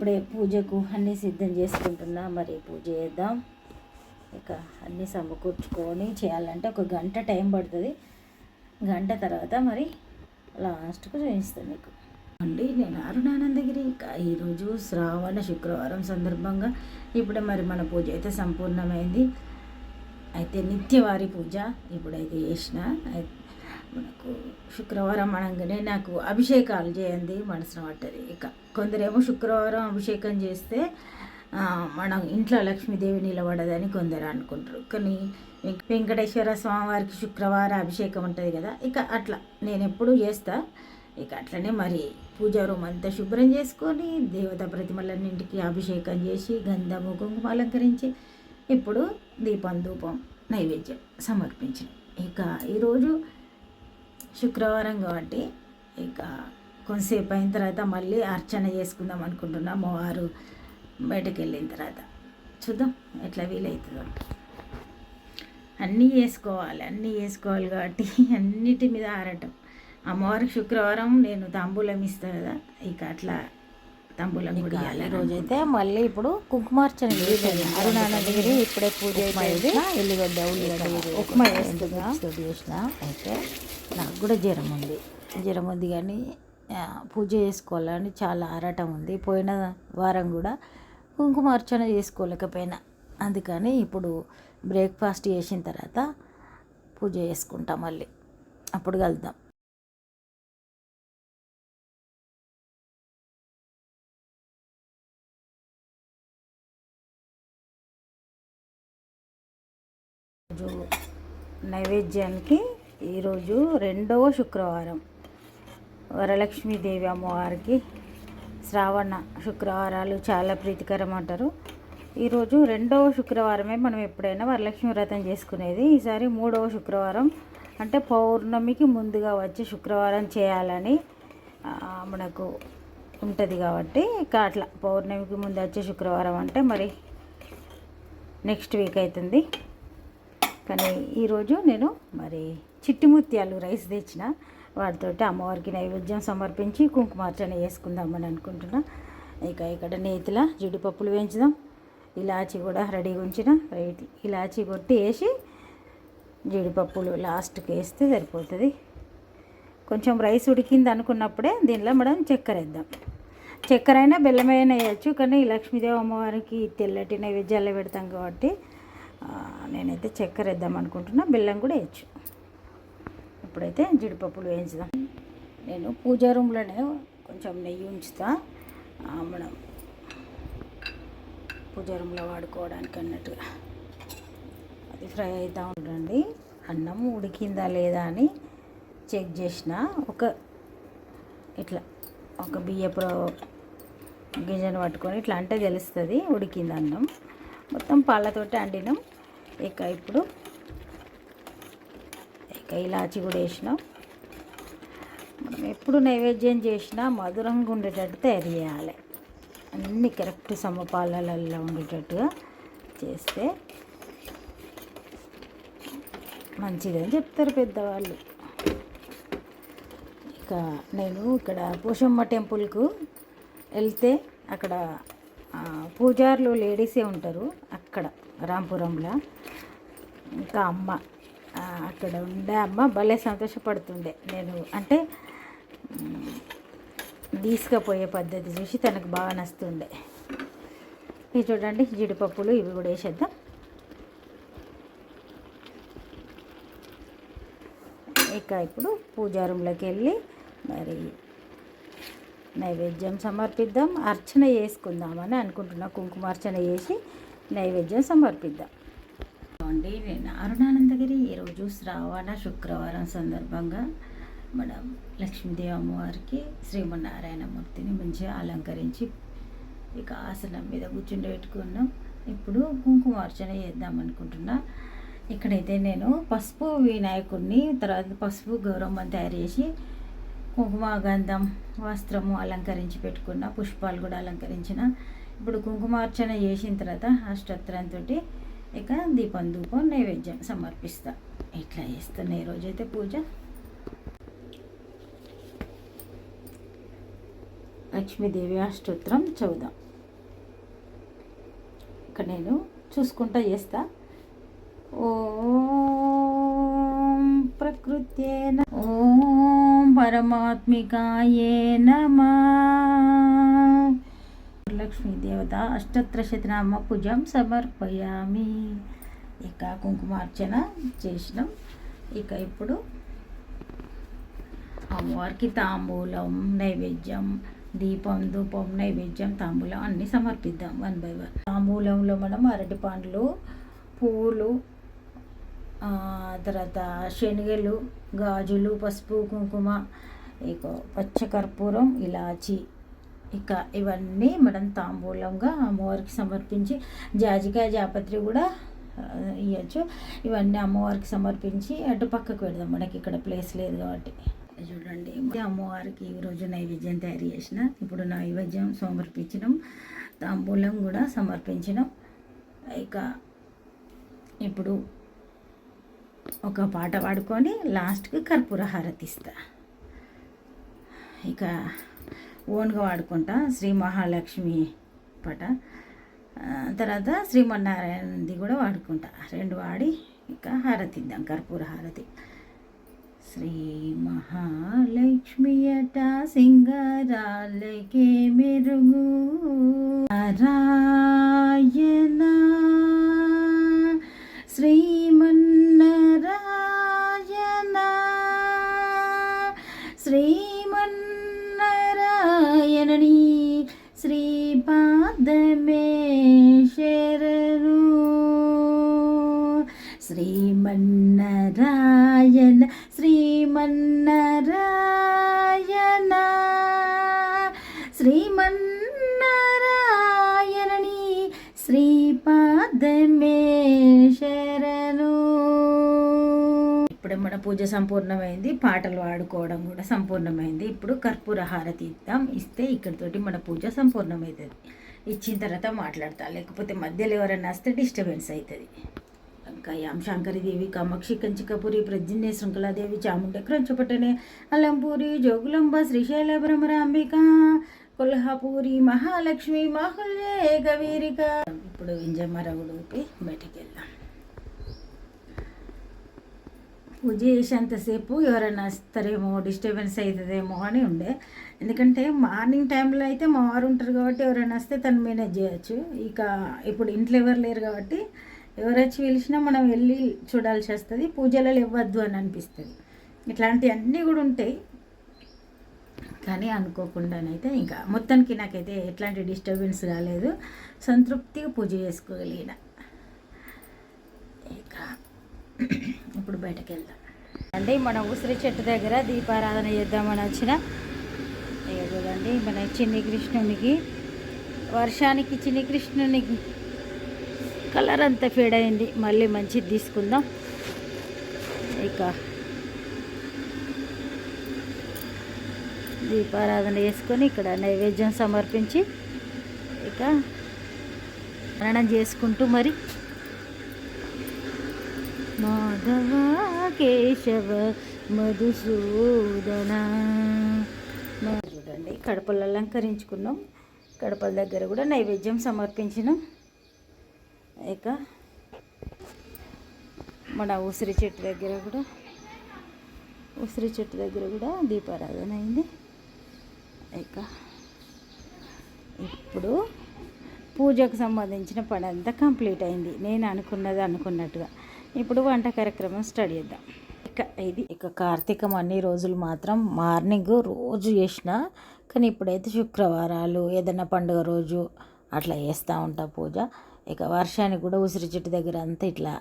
ఇప్పుడే పూజకు అన్నీ సిద్ధం చేసుకుంటున్నా. మరి పూజ చేద్దాం. ఇక అన్నీ సమకూర్చుకొని చేయాలంటే ఒక గంట టైం పడుతుంది. గంట తర్వాత మరి లాస్ట్కు చూపిస్తాను మీకు. అండి నేను అరుణానందగిరి. ఇక ఈరోజు శ్రావణ శుక్రవారం సందర్భంగా ఇప్పుడే మరి మన పూజ అయితే సంపూర్ణమైంది. అయితే నిత్యవారి పూజ ఇప్పుడైతే చేసిన. మనకు శుక్రవారం అనగానే నాకు అభిషేకాలు చేయండి మనసున పట్టది. ఇక కొందరేమో శుక్రవారం అభిషేకం చేస్తే మనం మన ఇంట్లో లక్ష్మీదేవి నిలబడదని కొందరు అనుకుంటారు. కానీ వెంకటేశ్వర స్వామివారికి శుక్రవారం అభిషేకం ఉంటుంది కదా ఇక అట్లా. నేను ఎప్పుడూ చేస్తా. ఇక అట్లనే మరి పూజా రూమ్ అంతా శుభ్రం చేసుకొని దేవతా ప్రతిమలన్నింటికి అభిషేకం చేసి గంధము కుంకుమ అలంకరించి ఇప్పుడు దీపం ధూపం నైవేద్యం సమర్పించిన. ఇక ఈరోజు శుక్రవారం కాబట్టి ఇక కొంతసేపు అయిన తర్వాత మళ్ళీ అర్చన చేసుకుందాం అనుకుంటున్నా అమ్మవారు బయటకు వెళ్ళిన తర్వాత. చూద్దాం ఎట్లా వీలవుతుందో అన్నీ వేసుకోవాలి అన్నీ వేసుకోవాలి కాబట్టి అన్నిటి మీద ఆరటం. అమ్మవారికి శుక్రవారం నేను తాంబూలం ఇస్తాను కదా ఇక అట్లా తాంబూలం కూడా రోజైతే మళ్ళీ ఇప్పుడు కుంకుమార్చన అరుణానందగిరి ఇప్పుడే పూజ అయిపోయింది ఎల్లిగడ్డ ఉల్లిగడ్డ ఉప్మా అయితే నాకు కూడా జ్వరం ఉంది. జ్వరం ఉంది కానీ పూజ చేసుకోవాలని చాలా ఆరాటం ఉంది. పోయిన వారం కూడా కుంకుమార్చన చేసుకోలేకపోయినా. అందుకని ఇప్పుడు బ్రేక్ఫాస్ట్ చేసిన తర్వాత పూజ చేసుకుంటాం మళ్ళీ. అప్పుడు కలుద్దాం. నైవేద్యానికి ఈరోజు రెండవ శుక్రవారం. వరలక్ష్మీదేవి అమ్మవారికి శ్రావణ శుక్రవారాలు చాలా ప్రీతికరం అంటారు. ఈరోజు రెండవ శుక్రవారమే మనం ఎప్పుడైనా వరలక్ష్మి వ్రతం చేసుకునేది. ఈసారి మూడవ శుక్రవారం అంటే పౌర్ణమికి ముందుగా వచ్చి శుక్రవారం చేయాలని మనకు ఉంటుంది కాబట్టి ఇక అట్లా పౌర్ణమికి ముందు వచ్చే శుక్రవారం అంటే మరి నెక్స్ట్ వీక్ అవుతుంది కానీ ఈరోజు నేను మరి చిట్టి ముత్యాలు రైస్ తెచ్చిన. వాటితోటి అమ్మవారికి నైవేద్యం సమర్పించి కుంకుమార్చన చేసుకుందామని అనుకుంటున్నా. ఇక ఇక్కడ నేతిలా జీడిపప్పులు వేయించుదాం. ఇలాచి కూడా రెడీగా ఉంచిన. రైట్ ఇలాచి కొట్టి వేసి జీడిపప్పులు లాస్ట్కి వేస్తే సరిపోతుంది. కొంచెం రైస్ ఉడికింది అనుకున్నప్పుడే దీనిలో మనం చక్కెర వేద్దాం. చక్కెర అయినా బెల్లమైనా వేయచ్చు కానీ ఈ లక్ష్మీదేవి అమ్మవారికి తెల్లటి నైవేద్యాలు పెడతాం కాబట్టి నేనైతే చక్కెర వేద్దాం అనుకుంటున్నా. బెల్లం కూడా వేయచ్చు. ఇప్పుడైతే జీడిపప్పులు వేయించుదాం. నేను పూజా రూమ్లోనే కొంచెం నెయ్యి ఉంచుతా. మనం పూజా రూమ్లో వాడుకోవడానికి అన్నట్టుగా అది ఫ్రై అవుతూ ఉండండి. అన్నం ఉడికిందా లేదా అని చెక్ చేసిన ఒక ఇట్లా ఒక బియ్యపు గింజను పట్టుకొని ఇట్లా అంటే తెలుస్తుంది ఉడికింది అన్నం. మొత్తం పాలతోటి వండినాం ఇక ఇప్పుడు ఇక ఇలాచి కూడా వేసినాం. మనం ఎప్పుడు నైవేద్యం చేసినా మధురంగా ఉండేటట్టు తయారు చేయాలి. అన్నీ కరెక్ట్ సమపాలలో ఉండేటట్టుగా చేస్తే మంచిదని చెప్తారు పెద్దవాళ్ళు. ఇక నేను ఇక్కడ పోషమ్మ టెంపుల్కు వెళ్తే అక్కడ పూజారులు లేడీసే ఉంటారు అక్కడ రాంపురంలో. ఇంకా అమ్మ అక్కడ ఉండే అమ్మ భలే సంతోషపడుతుండే. నేను అంటే తీసుకుపోయే పద్ధతి చూసి తనకు బాగా నస్తుండే ఇవి చూడండి జీడిపప్పులు ఇవి కూడా వేసేద్దాం. ఇక ఇప్పుడు పూజా రూమ్లోకి వెళ్ళి మరి నైవేద్యం సమర్పిద్దాం. అర్చన చేసుకుందామని అనుకుంటున్నా. కుంకుమార్చన చేసి నైవేద్యం సమర్పిద్దాం. అండి నేను అరుణానందగిరి రోజు శ్రావణ శుక్రవారం సందర్భంగా మనం లక్ష్మీదేవి అమ్మవారికి శ్రీమన్నారాయణమూర్తిని మంచిగా అలంకరించి ఇక ఆసనం మీద కూర్చుండబెట్టుకున్నాం ఇప్పుడు కుంకుమార్చన చేద్దాం అనుకుంటున్నా. ఇక్కడైతే నేను పసుపు వినాయకుడిని తర్వాత పసుపు గౌరమ్మని తయారు చేసి కుంకుమ గంధం వస్త్రము అలంకరించి పెట్టుకున్న పుష్పాలు కూడా అలంకరించిన. ఇప్పుడు కుంకుమార్చన చేసిన తర్వాత అష్టోత్తరంతో ఇక దీపం ధూపం నైవేద్యం సమర్పిస్తా. ఇట్లా చేస్తున్నా ఈరోజైతే పూజ? లక్ష్మీదేవి అష్టోత్రం చదుదాం ఇక నేను చూసుకుంటా చేస్తా. ఓం ప్రకృత్యేన ఓం పరమాత్మికాయే నమా లక్ష్మీ దేవత అష్టత్రశతనామ పుజం పూజం సమర్పయామి ఇక కుంకుమార్చన చేసినాం ఇక ఇప్పుడు అమ్మవారికి తాంబూలం నైవేద్యం దీపం ధూపం నైవేద్యం తాంబూలం అన్నీ సమర్పిద్దాం వన్ బై వన్ తాంబూలంలో మనం అరటి పండ్లు పువ్వులు తర్వాత శనగలు గాజులు పసుపు కుంకుమ ఇక పచ్చకర్పూరం ఇలాచి ఇక ఇవన్నీ మనం తాంబూలంగా అమ్మవారికి సమర్పించి జాజికాయ జాపత్రి కూడా ఇవ్వచ్చు ఇవన్నీ అమ్మవారికి సమర్పించి అటు పక్కకు పెడదాం. మనకి ఇక్కడ ప్లేస్ లేదు కాబట్టి. చూడండి అమ్మవారికి ఈరోజు నైవేద్యం తయారు చేసిన. ఇప్పుడు నైవేద్యం సమర్పించడం తాంబూలం కూడా సమర్పించడం ఇక ఇప్పుడు ఒక పాట పాడుకొని లాస్ట్కి కర్పూర హారతి ఇస్తా. ఇక ఓన్గా వాడుకుంటా శ్రీ మహాలక్ష్మి పట. తర్వాత శ్రీమన్నారాయణది కూడా వాడుకుంటా. రెండు వాడి ఇంకా హారతి ఇద్దాం కర్పూర హారతి. శ్రీ మహాలక్ష్మి అట సింగారాలకే మెరుగు. నారాయణ. శ్రీమన్నారాయణ. శ్రీ శ్రీమన్నారాయణని శ్రీపాదమే శరణు ఇప్పుడు మన పూజ సంపూర్ణమైంది పాటలు పాడుకోవడం కూడా సంపూర్ణమైంది. ఇప్పుడు కర్పూర హారతి ఇద్దాం. ఇస్తే ఇక్కడితోటి మన పూజ సంపూర్ణమవుతుంది ఇచ్చిన తర్వాత మాట్లాడతా. లేకపోతే మధ్యలో ఎవరైనా వస్తే డిస్టర్బెన్స్ అవుతుంది కయాం శంకరిదేవి కామాక్షి కంచికపురి ప్రజ్ఞే శృంఖలాదేవి చాముండ క్రంచపట్టనే అలంపూరి జోగులంబ శ్రీశైల భ్రమరాంబిక కొల్హాపూరి మహాలక్ష్మి మాహుల్యే గవీరిక ఇప్పుడు వింజమరవుడు ఊపి బయటికి వెళ్దాం పూజ చేసేంతసేపు ఎవరైనా వస్తారేమో డిస్టర్బెన్స్ అవుతుందేమో అని ఉండే. ఎందుకంటే మార్నింగ్ టైంలో అయితే మా వారు ఉంటారు కాబట్టి ఎవరైనా వస్తే తను మేనేజ్ చేయొచ్చు. ఇక ఇప్పుడు ఇంట్లో ఎవరు లేరు కాబట్టి ఎవరొచ్చి పిలిచినా మనం వెళ్ళి చూడాల్సి వస్తుంది. పూజలలో ఇవ్వద్దు అని అనిపిస్తుంది. ఇట్లాంటివన్నీ కూడా ఉంటాయి. కానీ అనుకోకుండానైతే ఇంకా మొత్తానికి నాకైతే ఎట్లాంటి డిస్టర్బెన్స్ కాలేదు సంతృప్తిగా పూజ చేసుకోగలిగిన. ఇక ఇప్పుడు బయటకు వెళ్దాం అంటే మన ఉసిరి చెట్టు దగ్గర దీపారాధన చేద్దామని వచ్చిన. ఇక చూడండి మన చిన్ని కృష్ణునికి వర్షానికి చిన్ని కృష్ణునికి కలర్ అంతా ఫేడ్ అయింది. మళ్ళీ మంచిది తీసుకుందాం. ఇక దీపారాధన చేసుకొని ఇక్కడ నైవేద్యం సమర్పించి ఇక మరణం చేసుకుంటూ మరి మాధవ కేశవ మధుసూదన. చూడండి కడపలు అలంకరించుకున్నాం. కడపల దగ్గర కూడా నైవేద్యం సమర్పించినాం. ఇక మన ఉసిరి చెట్టు దగ్గర కూడా ఉసిరి చెట్టు దగ్గర కూడా దీపారాధన అయింది ఇక ఇప్పుడు పూజకు సంబంధించిన పని అంతా కంప్లీట్ అయింది. నేను అనుకున్నది అనుకున్నట్టుగా. ఇప్పుడు వంట కార్యక్రమం స్టార్ట్ చేద్దాం. ఇక ఇది ఇక కార్తీకం అన్ని రోజులు మాత్రం మార్నింగ్ రోజు చేసిన కానీ ఇప్పుడైతే శుక్రవారాలు ఏదైనా పండుగ రోజు అట్లా చేస్తూ ఉంటా పూజ. ఇక వర్షానికి కూడా ఉసిరి చెట్టు దగ్గర అంతా ఇట్లా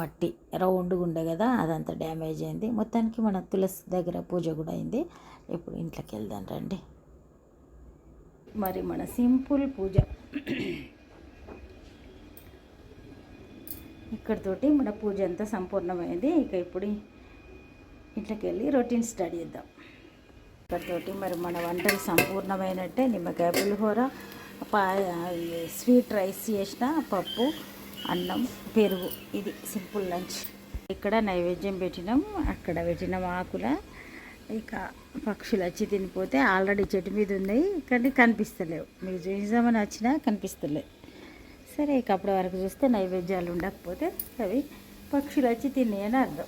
మట్టి రౌండ్గా ఉండే కదా అదంతా డ్యామేజ్ అయింది. మొత్తానికి మన తులసి దగ్గర పూజ కూడా అయింది. ఇప్పుడు ఇంట్లోకి వెళ్దాం రండి. మరి మన సింపుల్ పూజ. ఇక్కడితోటి మన పూజ అంతా సంపూర్ణమైంది. ఇక ఇప్పుడు ఇంట్లోకి వెళ్ళి రొటీన్ స్టార్ట్ చేద్దాం. ఇక్కడితోటి మరి మన వంటలు సంపూర్ణమైనట్టే. నిమ్మకాయ పులిహోర పా స్వీట్ రైస్ చేసిన పప్పు అన్నం పెరుగు. ఇది సింపుల్ లంచ్. ఇక్కడ నైవేద్యం పెట్టినాం. అక్కడ పెట్టినాం ఆకుల. ఇక పక్షులు వచ్చి తినిపోతే ఆల్రెడీ చెట్టు మీద ఉన్నాయి కానీ కనిపిస్తలేవు. మీరు చూసామని వచ్చినా కనిపిస్తలేవు సరే ఇక అప్పటి వరకు చూస్తే నైవేద్యాలు ఉండకపోతే అవి పక్షులు వచ్చి తిన్నాయని అర్థం.